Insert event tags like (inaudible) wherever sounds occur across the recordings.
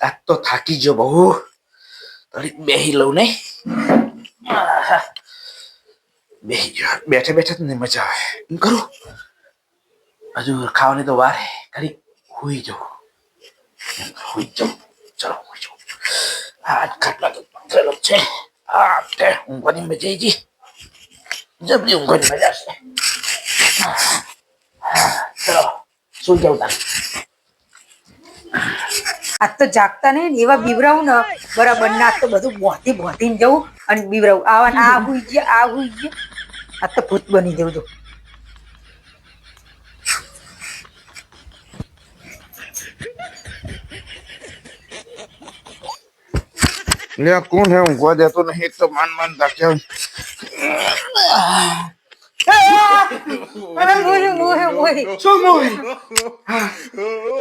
આજ તો થાકી ગયો બહુ થોડીક બેહી લઉં ને બેહી ગયો બેઠે બેઠે જ નહીં મજા આવે એમ કરું હજુ ખાવાની તો વાર ખરી હુઈ એમ હુઈ જાઉં ચલો હુઈ જાઉં આજ ખાટલા તો પથરેલો છે આ તે ઊંઘવાની મજા આવી જબરી ઊંઘવાની મજા છે ચલો સુઈ જાઉં તાર આજ તો જાગતા નહીં ને એવા બીવરાવું ને, બરાબર, ના તો બધું બોધી બોધીને જવું અને બીવરાવું આવા આ હુઈ ગયા, આ હુઈ ગયા. આ તો ભૂત બની જવું તો. લે, કોણ હે? ઊંઘવા દેતો નહીં તો માન માન થાક્યા અરે મોહે મોહે મોહે શું મૂવી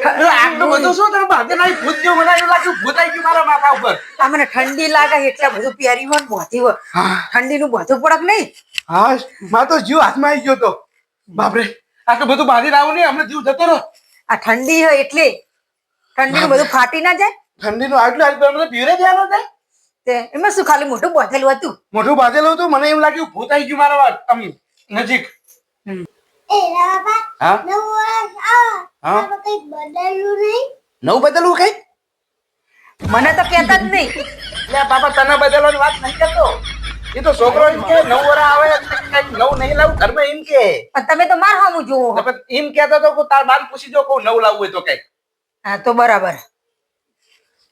આટલું બધું શું તમે ભાગે નહીં ભૂત જેવું બનાવ્યું લાગ્યું ભૂત આવી ગયું મારા માથા ઉપર આ મને ઠંડી લાગે એટલે બધું હોય ને બોધી પડક નહીં તો આટલું બધું બાંધી આવું નહીં અમને જીવ જતો રહ્યો. આ ઠંડી હોય એટલે ઠંડીનું બધું ફાટી ના જાય. ઠંડીનું આટલું આટલું પીરે ધ્યાન હતા તે એમાં શું ખાલી મોટું બાંધેલું હતું. મોટું બાંધેલું હતું મને એમ લાગ્યું ભૂત આવી ગયું મારા વાત આમ નજીક. નવું બદલવું કઈ? મને તો કેતા જ નહીં. લે બાપા તને બદલવાની વાત નહીં કરતો. એ તો છોકરો એમ કે નવ વરા આવે નવ કઈ નવું નહીં લાવું ઘરમાં એમ કે. તમે તો માર હામું જોવો એમ કેતા તો કે તાર બાર પૂછી જો કહું નવ લાવવું હોય તો કઈ હા તો બરાબર.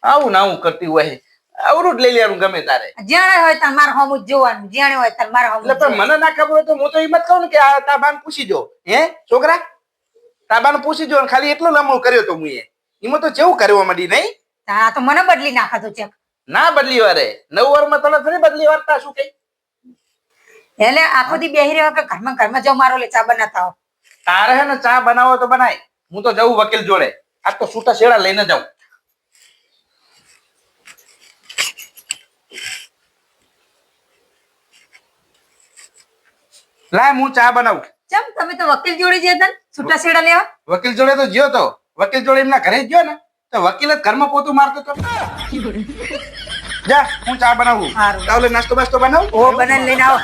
આવું ના આવું કરતી હોય. આવરું જ લઈ લેવાનું ગમે તારે. જ્યાં હોય તાર માર હામું જોવાનું જેણે હોય તાર માર હામું એટલે પણ મને ના ખબર હોય તો હું તો એમ જ કહું ને કે આ તાબાન પૂછી જો હે છોકરા? તાબાન પૂછી જો ખાલી એટલો લમણો કર્યો તો મુએ એમાં તો જેવું કરવા માંડી નહીં? હા તો મને બદલી નાખા ચેક. ના બદલી વારે. નવ વારમાં તને થોડી બદલી વારતા શું કઈ? એટલે આખો દી બેહી રહ્યો કે ઘરમાં ઘરમાં જો મારો લે ચા બનાવતા હો તારે હે ને ચા બનાવો તો બનાય. હું તો જઉં વકીલ જોડે. આ તો છૂટા શેડા લઈને જાઉં. લાય હું ચા બનાવું. ચમ તમે તો વકીલ જોડે જતા ને છૂટા છેડા લેવા? વકીલ જોડે તો ગયો તો. વકીલ જોડે એમના ઘરે ગયો ને તો વકીલ જ ઘરમાં પોતું મારતો તો. (laughs) જા હું ચા બનાવું. તાવલે નાસ્તો બાસ્તો બનાવું? ઓ બનાવીને લઈને આવો.